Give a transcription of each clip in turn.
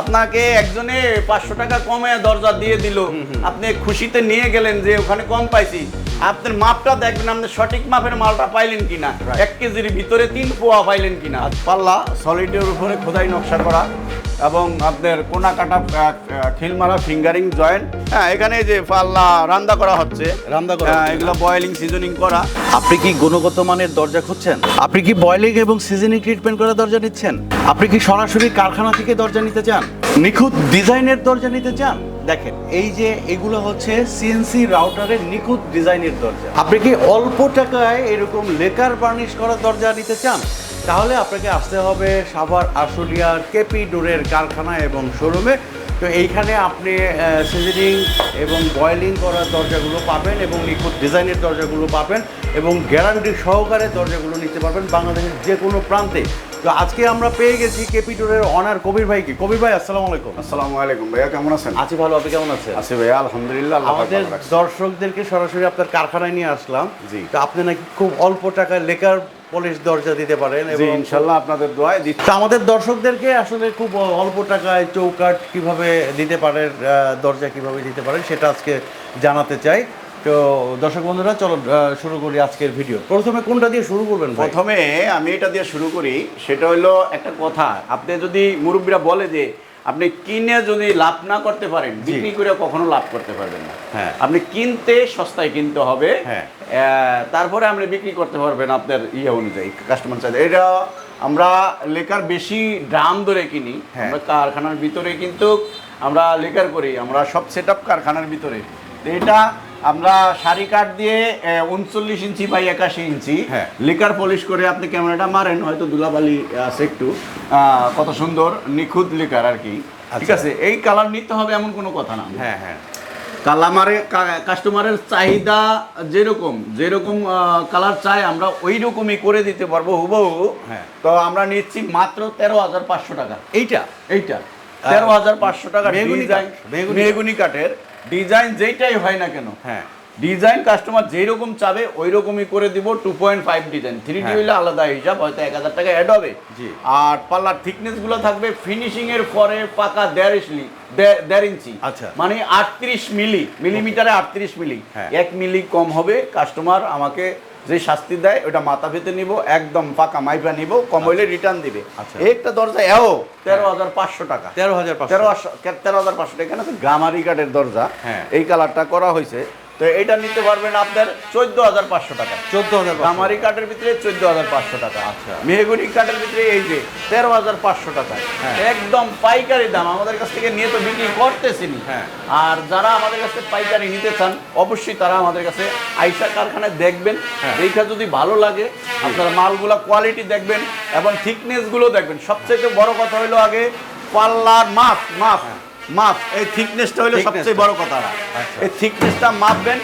আপনাকে একজনে পাঁচশো টাকা কমে দরজা দিয়ে দিল। আপনি খুশিতে নিয়ে গেলেন যে ওখানে কম পাইছি। আপনার মাপটা দেখবেন আপনি সঠিক মাপের মালটা পাইলেন কিনা। এক কেজির ভিতরে তিন পোয়া পাইলেন কিনা। পাল্লা সলিডের উপরে খোদাই নকশা করা এবং আপনার কোনা কাটা খিল মারা ফিঙ্গারিং জয়েন্ট। হ্যাঁ এখানে যে পাল্লা রান্না করা হচ্ছে। রান্দা করা হ্যাঁ, এগুলো বয়েলিং সিজনিং করা। আপনি কি গুণগত মানের দরজা খুঁজছেন? আপনি কি বয়েলিং এবং সিজনিং ট্রিটমেন্ট করা দরজা নিচ্ছেন? আপনি কি সরাসরি কারখানা থেকে দরজা নিতে চান? নিখুঁত ডিজাইনের দরজা নিতে চান? দেখেন, এই যে এগুলো হচ্ছে সিএনসি রাউটারের নিখুঁত ডিজাইনের দরজা। আপনি কি অল্প টাকায় এরকম লেকার বার্নিশ করা দরজা নিতে চান? তাহলে আপনাকে আসতে হবে সাভার আশুলিয়ার কেপি ডোরের কারখানা এবং শোরুমে। তো এইখানে আপনি সিজনিং এবং বয়েলিং করার দরজাগুলো পাবেন এবং নিখুঁত ডিজাইনের দরজাগুলো পাবেন এবং গ্যারান্টি সহকারে দরজাগুলো নিতে পারবেন বাংলাদেশের যে কোনো প্রান্তে। তো আজকে আমরা পেয়ে গেছি কেপিটোরের অনার কবির ভাইকে। কবির ভাই আসসালামু আলাইকুম। আসসালামু আলাইকুম। ভাইয়া কেমন আছেন? আছি ভালো আপনি কেমন আছেন? আছি ভাইয়া আলহামদুলিল্লাহ আমাদের দর্শকদেরকে সরাসরি আপনার কারখানায় নিয়ে আসলাম। জি। তো আপনি নাকি খুব অল্প টাকায় লেকার পলিশ দরজা দিতে পারেন এবং ইনশাল্লাহ আপনাদের দোয়ায় দিচ্ছি। আমাদের দর্শকদেরকে আসলে খুব অল্প টাকায় চৌকাট কীভাবে দিতে পারেন আহ, দরজা কীভাবে দিতে পারেন সেটা আজকে জানাতে চাই। তো দর্শক বন্ধুরা চলো শুরু করি আজকের ভিডিও। প্রথমে কোনটা দিয়ে শুরু করবেন প্রথমে আমি এটা দিয়ে শুরু করি সেটা হলো একটা কথা। আপনি যদি মুরব্বীরা বলে যে আপনি কিনে যদি লাভ না করতে পারেন বিক্রি করে কখনো লাভ করতে পারবেন না। হ্যাঁ। আপনি কিনতে সস্তায় কিনতে হবে। হ্যাঁ। তারপরে আপনি বিক্রি করতে পারবেন আপনার ইয়ে অনুযায়ী কাস্টমার চাইলে এটা আমরা লেকার বেশি দাম ধরে কিনি। হ্যাঁ। আমরা কারখানার ভিতরে কিন্তু আমরা লেকার করি আমরা সব সেট কারখানার ভিতরে। এটা আমরা শাড়ি কাঠ দিয়ে উনচল্লিশ ইঞ্চি বাই একাশি ইঞ্চি হ্যাঁ। লিকার পলিশ করে আপনি ক্যামেরাটা মারেন হয়তো দুলাবালি আছে একটু। কত সুন্দর নিখুঁত লিকার আর কি। ঠিক আচ্ছা। আছে? এই কালার নিতে হবে এমন কোনো কথা না। হ্যাঁ হ্যাঁ। কালামারে কাস্টমারের চাহিদা যেরকম যেরকম কালার চাই আমরা ওই রকমই করে দিতে পারব হুবহু। হ্যাঁ। তো আমরা নিচ্ছি মাত্র তেরো হাজার পাঁচশো টাকা। এইটা? এইটা। তেরো হাজার পাঁচশো টাকা মেহগুনি কাঠের। ডিজাইন যেইটাই হয় না কেন হ্যাঁ ডিজাইন কাস্টমার যেই রকম চাবে ওই রকমই করে দিব two point five design three D হ্যাঁ। হইলে আলাদা হিসাব হয়তো এক হাজার টাকা অ্যাড হবে জি। আর পাল্লার থিকনেসগুলো থাকবে ফিনিশিং এর পরে পাকা দেড় ইঞ্চি দেড় ইঞ্চি আচ্ছা। মানে আটত্রিশ মিলি মিলিমিটারে আটত্রিশ মিলি হ্যাঁ। এক মিলি কম হবে কাস্টমার আমাকে যে শাস্তি দেয় ওটা মাথা পেতে নিব একদম পাকা মাইফা নিব কম হইলে রিটার্ন দিবে। আচ্ছা। একটা দরজা এও তেরো হাজার পাঁচশো টাকা। তেরো হাজার তেরো তেরো হাজার পাঁচশো টাকা। এখানে তো গামারি কাঠের দরজা। হ্যাঁ। এই কালারটা করা হয়েছে। তো এটা নিতে পারবেন আপনার চোদ্দ হাজার পাঁচশো টাকা চোদ্দ হাজার গামারি কাঠের ভিতরে চোদ্দ হাজার পাঁচশো টাকা আচ্ছা। মেহগুনি কাঠের ভিতরে এই যে তেরো হাজার পাঁচশো টাকা হ্যাঁ। একদম পাইকারি দাম আমাদের কাছ থেকে নিয়ে তো বিক্রি করতেছি নি। হ্যাঁ। আর যারা আমাদের কাছে পাইকারি নিতে চান অবশ্যই তারা আমাদের কাছে আইসা কারখানায় দেখবেন হ্যাঁ। দেখা যদি ভালো লাগে আপনারা মালগুলা কোয়ালিটি দেখবেন এবং থিকনেসগুলো দেখবেন সবচেয়ে বড় কথা হলো আগে পাল্লার মাপ মাপ মাপ এই থিকনেসটা হলো সবচেয়ে। বড় কথা আচ্ছা। এই থিকনেসটা মাপবেন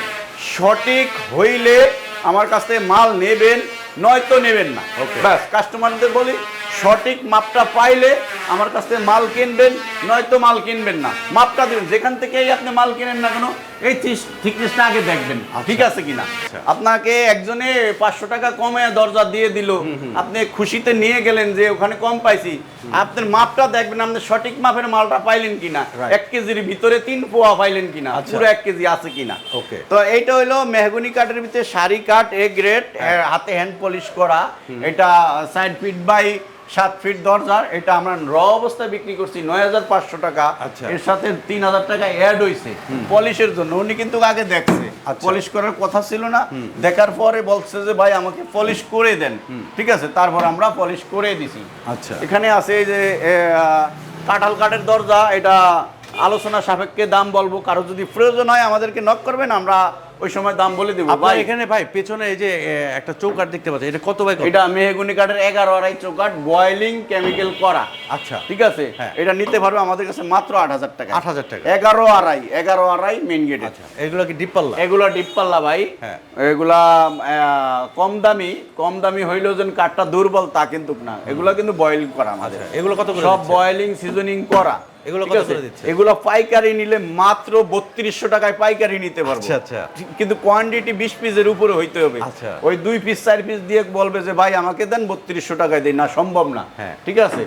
সঠিক হইলে আমার কাছ থেকে মাল নেবেন নয়তো নেবেন না. ব্যাস কাস্টমারদের বলি সঠিক মাপটা পাইলে আমার কাছ থেকে মাল কিনবেন নয়তো মাল কিনবেন না মাপটা দিবেন যেখান থেকেই আপনি মাল কিনেন না কেন এই থিকনেসটা আগে দেখবেন। ঠিক আছে কিনা? আপনাকে একজনে পাঁচশো টাকা কমে দরজা দিয়ে দিল। আপনি খুশিতে নিয়ে গেলেন যে ওখানে কম পাইছি। আপনার মাপটা দেখবেন আপনি সঠিক মাপের মালটা পাইলেন কিনা? এক কেজির ভিতরে তিন পোয়া পাইলেন কিনা? আচ্ছা। পুরো এক কেজি আছে কিনা? Okay. তো এইটা হলো মেহগুনি কাঠের ভিতরে শাড়ি কাঠ এ গ্রেড হাতে হ্যান্ড পলিশ করা। এটা সাইড ফিট বাই সাত ফিট দরজার। এটা আমরা র অবস্থায় বিক্রি করছি নয় হাজার পাঁচশো টাকা। আচ্ছা। এর সাথে তিন হাজার টাকা অ্যাড হয়েছে পলিশের জন্য। উনি কিন্তু আগে দেখছে। আচ্ছা। পলিশ করার কথা ছিল না। দেখার পরে বলছে যে ভাই আমাকে পলিশ করে দেন। ঠিক আছে? তারপর আমরা পলিশ করে দিছি। আচ্ছা। এখানে আছে যে কাঁঠাল কাঠের দরজা। এটা আলোচনা সাপেক্ষে দাম বলব। কারও যদি প্রয়োজন হয় আমাদেরকে নক করবেন। আমরা ওই সময় দাম বলে দেবো ভাই। এখানে ভাই পেছনে এই যে একটা চৌকাট দেখতে পাচ্ছেন এটা কত কত? এটা মেহগুনি কাঠের এগারো আড়াই চৌকাট বয়েলিং কেমিক্যাল করা। আচ্ছা। ঠিক আছে? হ্যাঁ। এটা নিতে পারবে আমাদের কাছে মাত্র আট হাজার টাকা। 8,000 টাকা। এগারো আড়াই এগারো আড়াই মেন গেটে আচ্ছা এগুলো কি ডিপ পাল্লা? এগুলো ডিপ পাল্লা ভাই। হ্যাঁ। এগুলা কম দামি কম দামি হইলেও যেন কাঠটা দুর্বল তা কিন্তু না। এগুলো কিন্তু বয়েল করা আমাদের। আচ্ছা, এগুলো কত করে সব? বয়েলিং সিজনিং করা। এগুলো কত করে দিচ্ছে? এগুলো পাইকারি নিলে মাত্র বত্রিশশো টাকায় পাইকারি নিতে পারব। আচ্ছা, আচ্ছা। কিন্তু কোয়ান্টিটি বিশ পিসের উপরে হইতে হবে। আচ্ছা। ওই দুই পিস চার পিস দিয়ে বলবে যে ভাই আমাকে দেন বত্রিশশো টাকায় দিন। না সম্ভব না। হ্যাঁ। ঠিক আছে?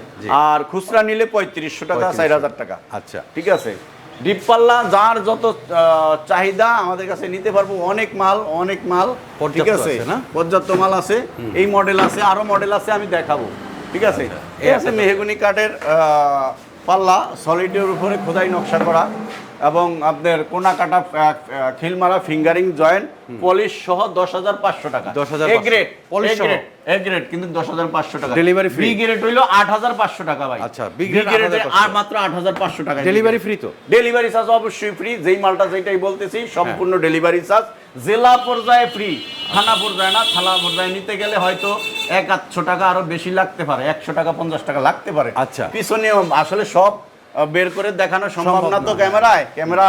আর খুচরা নিলে পঁয়ত্রিশশো টাকা 3500 চার হাজার টাকা। আচ্ছা। ঠিক আছে? ডিপ পাল্লা যার যত চাহিদা আমাদের কাছে নিতে পারব অনেক মাল অনেক মাল। ঠিক আছে? পর্যাপ্ত মাল আছে। এই মডেল আছে আরও মডেল আছে আমি দেখাবো। ঠিক আছে? আচ্ছা, এই আছে মেহগুনি কাঠের পাল্লা সলিডের উপরে খোদাই নকশা করা এবং আপনার কোনা কাটা খিল মারা ফিঙ্গারিং জয়েন্ট পলিশ সহ দশ হাজার পাঁচশো টাকা। 10,500 এ গ্রেড সহ? এ গ্রেড কিন্তু দশ হাজার পাঁচশো টাকা। Free? বি গ্রেড হইল আট হাজার পাঁচশো টাকা ভাই। আচ্ছা, বি গ্রেডে 8,500 আর মাত্র আট হাজার পাঁচশো টাকা ডেলিভারি ফ্রি তো? ডেলিভারি চার্জ অবশ্যই ফ্রি যেই মালটা যেটাই বলতেছি সম্পূর্ণ ডেলিভারি চার্জ জেলা পর্যায়ে ফ্রি থানা পর্যায়ে না থানা পর্যায়ে নিতে গেলে হয়তো এক আটশো টাকা আরও বেশি লাগতে পারে একশো টাকা পঞ্চাশ টাকা লাগতে পারে। আচ্ছা। পিছনে আসলে সব বের করে দেখানো সম্ভব সম্ভব না তো ক্যামেরায়। ক্যামেরা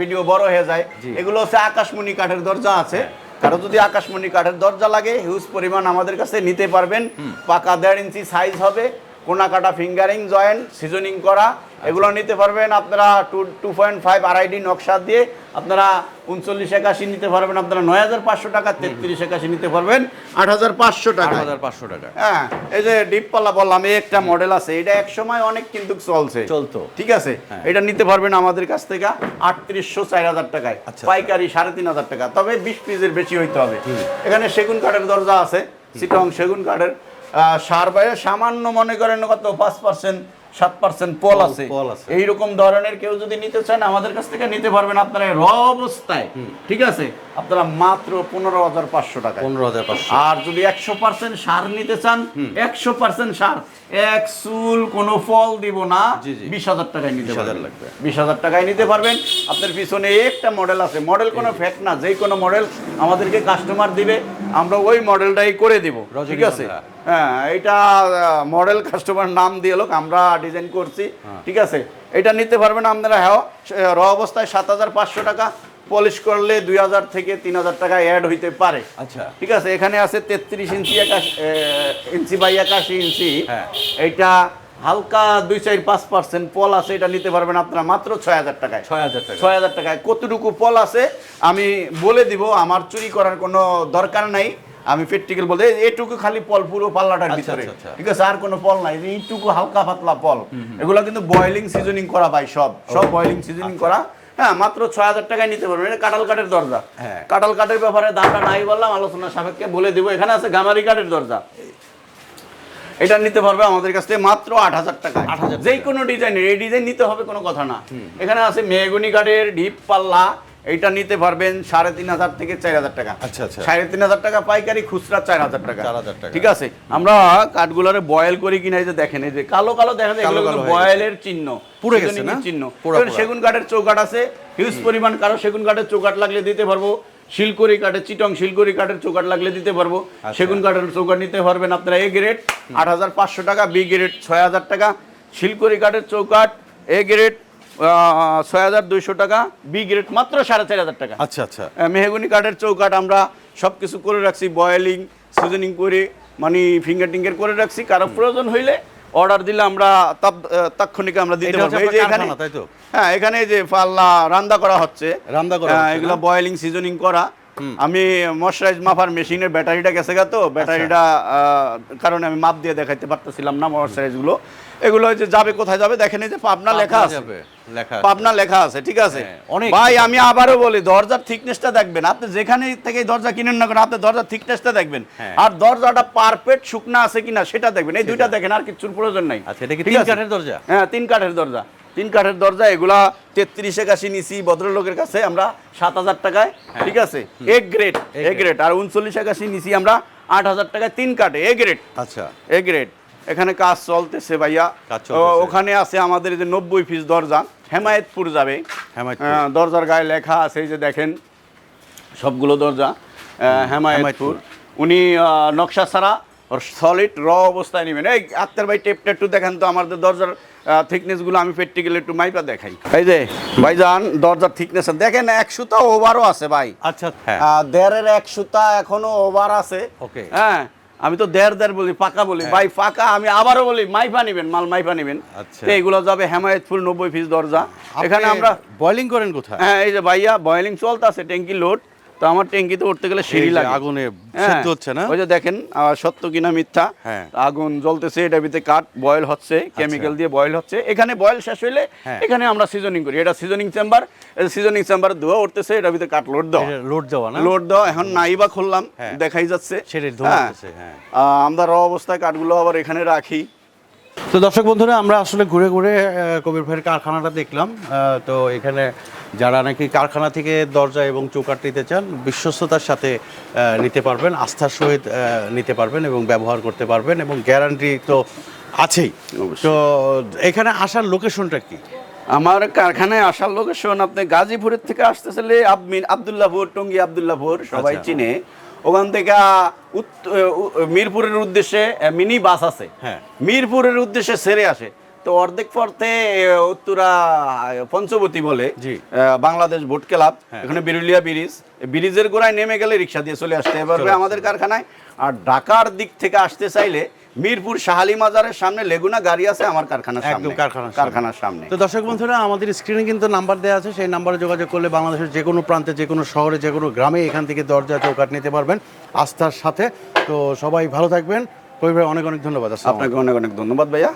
ভিডিও বড় হয়ে যায়। এগুলো হচ্ছে আকাশমণি কাঠের দরজা আছে। কারও যদি আকাশমণি কাঠের দরজা লাগে হিউজ পরিমাণ আমাদের কাছে নিতে পারবেন। পাকা দেড় ইঞ্চি সাইজ হবে। কোনা কাটা ফিঙ্গারিং জয়েন্ট সিজনিং করা। এগুলো নিতে পারবেন আপনারা টু টু পয়েন্ট ফাইভ আড়াইডি নকশা দিয়ে। আপনারা উনচল্লিশ একাশি নিতে পারবেন আপনারা নয় হাজার পাঁচশো টাকা তেত্রিশ একাশি নিতে পারবেন। আট হাজার পাঁচশো আট টাকা হাজার পাঁচশো টাকা। হ্যাঁ এই যে ডিপ পাল্লা বললাম এই একটা মডেল আছে এটা এক সময় অনেক কিন্তু চলছে। চলতো। ঠিক আছে? হ্যাঁ। এটা নিতে পারবেন আমাদের কাছ থেকে আটত্রিশশো চার হাজার টাকায় আচ্ছা। পাইকারি সাড়ে তিন হাজার টাকা। তবে বিশ পিসের বেশি হইতে হবে। এখানে সেগুন কাঠের দরজা আছে সিটং সেগুন কাঠের। সার বাইরে সামান্য মনে করেন কত? পাঁচ পার্সেন্ট সাত পার্সেন্ট পল আছে। এইরকম ধরনের কেউ যদি নিতে চান আমাদের কাছ থেকে নিতে পারবেন আপনারা র অবস্থায় ঠিক আছে? আপনারা মাত্র পনেরো হাজার পাঁচশো টাকা। পনেরো হাজার পাঁচশো। আর যদি একশো পার্সেন্ট সার নিতে চান একশো পার্সেন্ট সার। এক চুল কোনো ফল দিব না। বিশ হাজার টাকায় নিতে 20,000 পারবেন। লাগবে। বিশ হাজার টাকায় নিতে পারবেন। আপনার পিছনে একটা মডেল আছে। মডেল কোনো ফ্যাক্ট না যেই কোনো মডেল আমাদেরকে কাস্টমার দিবে আমরা ওই মডেলটাই করে দিব ঠিক আছে। হ্যাঁ এটা মডেল কাস্টমার নাম দিয়ে লোক আমরা ডিজাইন করছি ঠিক আছে? এটা নিতে পারবেন আপনারা হ্যাঁ র অবস্থায় সাত হাজার পাঁচশো টাকা পলিশ করলে দুই হাজার থেকে তিন হাজার টাকা অ্যাড হইতে পারে। আচ্ছা। ঠিক আছে? এখানে আছে তেত্রিশ ইঞ্চি একাশ ইঞ্চি বাই একাশি ইঞ্চি। হ্যাঁ। এইটা হালকা দুই চার পাঁচ পার্সেন্ট পল আছে এটা নিতে পারবেন আপনারা মাত্র ছয় হাজার টাকায়। ছয় হাজার টাকা ছয় হাজার টাকায়। কতটুকু পল আছে আমি বলে দিব আমার চুরি করার কোনো দরকার নাই। আমি প্র্যাকটিক্যাল বলতে এইটুকু খালি পল পুরো পাল্লাটার আচ্ছা, ভিতরে। আচ্ছা, আচ্ছা। ঠিক আছে আর কোনো পল নাই। এইটুকু হালকা পাতলা পল। এগুলো কিন্তু বয়েলিং সিজনিং করা ভাই সব। সব বয়েলিং সিজনিং করা। হ্যাঁ মাত্র ছয় হাজার টাকায় নিতে পারবেন। এটা কাঁঠাল কাঠের দরজা। হ্যাঁ। কাঁঠাল কাঠের ব্যাপারে দামটা নাই বললাম আলোচনা সাপেক্ষে বলে দিব। এখানে আছে গামারি কাঠের দরজা। এটা নিতে পারবে আমাদের কাছ থেকে মাত্র আট হাজার টাকা 8,000 যেই কোনো ডিজাইনের এই ডিজাইন নিতে হবে কোনো কথা না। এখানে আছে মেহগুনি কাঠের ডিপ পাল্লা এইটা নিতে পারবেন সাড়ে তিন হাজার থেকে চার হাজার টাকা আচ্ছা, আচ্ছা। সাড়ে তিন হাজার টাকা পাইকারি খুচরা চার হাজার টাকা 4,000 টাকা। ঠিক আছে আমরা কাঠগুলারে বয়েল করি কিনা এই যে দেখেন এই যে কালো কালো দেখা যায়। বয়েলের চিহ্ন পুড়ে গেছে না? চিহ্ন পুরা সেগুন কাঠের চৌকাঠ আছে হিউজ পরিমাণ কারও সেগুন কাঠের চৌকাঠ লাগলে দিতে পারব শিলকড়ি কাঠের চিটং শিলকড়ি কাঠের চৌকাঠ লাগলে দিতে পারব আচ্ছা। সেগুন কাঠের চৌকাঠ নিতে পারবেন আপনারা এ গ্রেড আট হাজার পাঁচশো টাকা বি গ্রেড ছয় হাজার টাকা শিলকড়ি কাঠের চৌকাঠ এ গ্রেড ছয় হাজার দুইশো টাকা বি গ্রেড মাত্র সাড়ে চার হাজার টাকা। আচ্ছা আচ্ছা। মেহগুনি কাঠের চৌকাঠ আমরা সব কিছু করে রাখছি বয়েলিং সিজনিং করে মানে ফিঙ্গার টিঙ্গার করে রাখছি। কারও প্রয়োজন হইলে অর্ডার দিলে আমরা আহ, তাৎক্ষণিক আমরা দিতে পারব। এই যে এখানে তাই তো? হ্যাঁ এখানে যে পাল্লা রান্না করা হচ্ছে। রান্না করা এগুলো বয়েলিং সিজনিং করা। আমি ময়শ্চারাইজ মাপার মেশিনের ব্যাটারিটা গেছে গা তো। ব্যাটারিটা আচ্ছা। কারণে আমি মাপ দিয়ে দেখাইতে পারতেছিলাম না ময়শ্চারাইজগুলো। এগুলো হচ্ছে যাবে কোথায় যাবে দেখেন এই যে পাবনা লেখা আছে। লেখা পাবনা লেখা আছে ঠিক আছে? হ্যাঁ, ভাই আমি আবারও বলি দরজার থিকনেসটা দেখবেন। আপনি যেখানে থেকে দরজা কিনেন না কেন আপনি দরজার থিকনেসটা দেখবেন। হ্যাঁ। আর দরজাটা পারফেক্ট শুকনা আছে কিনা সেটা দেখবেন। এই দুইটা দেখেন আর কিছুর প্রয়োজন নাই। আচ্ছা, এটা কি তিন কাঠের দরজা? হ্যাঁ তিন কাঠের দরজা। তিন কাঠের দরজা এগুলা তেত্রিশ একাশি নিছি ভদ্রলোকের কাছে আমরা সাত হাজার টাকায় ঠিক আছে? এ গ্রেড এ গ্রেড আর উনচল্লিশ একাশি নিছি আমরা আট হাজার টাকায় তিন কাঠে এ গ্রেড আচ্ছা। এ গ্রেড এখানে কাজ চলতেছে ভাইয়া। ওখানে আছে আমাদের যে নব্বই পিস দরজা হেমায়েতপুর যাবে। আহ, দরজার গায়ে লেখা আছে যে দেখেন সবগুলো দরজা হেমায়েতপুর। উনি নকশা ছাড়া সলিড র অবস্থায় নেবেন। এই আত্মার ভাই টেপটা একটু দেখেন তো আমাদের দরজার থিকনেসগুলো আমি প্র্যাকটিক্যালি একটু মাইপা দেখাই। এই যে ভাইজান দরজার থিকনেস দেখেন এক সুতা ওভারও আছে ভাই। আচ্ছা হ্যাঁ দেড়ের এক সুতা এখনও ওভার আছে। ওকে হ্যাঁ আমি তো দেড় দেড় বলি পাকা বলি। ভাই ফাঁকা আমি আবারও বলি মাইফা নিবেন মাল মাইফা নিবেন। এইগুলো তো এগুলো যাবে হেমায়তপুর নব্বই ফিস দরজা। এখানে আমরা বয়লিং করেন কোথায়? হ্যাঁ এই যে ভাইয়া বয়েলিং চলতেছে ট্যাঙ্কি লোড তো আমার ট্যাঙ্কিতে উঠতে গেলে সিঁড়ি লাগে। আগুনে হ্যাঁ, সেদ্ধ হচ্ছে না? ওই যে দেখেন আহ, সত্য কিনা মিথ্যা? হ্যাঁ। আগুন জ্বলতেছে এটা ভিতরে কাঠ বয়েল হচ্ছে কেমিক্যাল দিয়ে বয়েল হচ্ছে। এখানে বয়েল শেষ হইলে হ্যাঁ। এখানে আমরা সিজনিং করি। এটা সিজনিং চেম্বার সিজনিং চেম্বার ধোয়া উঠতেছে এটা ভিতরে কাঠ লোড দেওয়া। লোড দেওয়া না? লোড দেওয়া এখন নাইবা খুললাম। দেখাই যাচ্ছে। সেটাই ধোয়া আমরা র অবস্থায় কাঠগুলো আবার এখানে রাখি। তো দর্শক বন্ধুরা আমরা আসলে ঘুরে ঘুরে কবির ভাইয়ের কারখানাটা দেখলাম তো এখানে যারা নাকি কারখানা থেকে দরজা এবং চৌকাট নিতে চান বিশ্বস্ততার সাথে নিতে পারবেন আস্থার সহিত নিতে পারবেন এবং ব্যবহার করতে পারবেন এবং গ্যারান্টি তো আছেই। তো এখানে আসার লোকেশনটা কি আমার কারখানায় আসার লোকেশন আপনি গাজীপুরের থেকে আসতেছিলে আবমিন আবদুল্লাহপুর টঙ্গী আবদুল্লাহপুর সবাই আচ্ছা। চিনে ওখান থেকে মিরপুরের উদ্দেশ্যে মিনি বাস আছে হ্যাঁ। মিরপুরের উদ্দেশ্যে সেরে আসে তো অর্ধেক পথে উত্তরা পঞ্চবতী বলে জি। বাংলাদেশ ভোট ক্লাব হ্যাঁ। এখানে বিরুলিয়া ব্রিজ ব্রিজের গোড়ায় নেমে গেলে রিক্সা দিয়ে চলে আসতে পারবে আমাদের কারখানায় আর ঢাকার দিক থেকে আসতে চাইলে মিরপুর শাহালি মাজারের সামনে লেগুনা গাড়ি আছে আমার কারখানার কারখানা সামনে কারখানার সামনে। তো দর্শক বন্ধুরা আমাদের স্ক্রিনে কিন্তু নাম্বার দেওয়া আছে সেই নাম্বারে যোগাযোগ করলে বাংলাদেশের যে কোনো প্রান্তে যে কোনো শহরে যে কোনো গ্রামে এখান থেকে দরজা চৌকাট নিতে পারবেন আস্থার সাথে। তো সবাই ভালো থাকবেন। ভাই অনেক অনেক ধন্যবাদ। আপনাকে অনেক অনেক ধন্যবাদ ভাইয়া।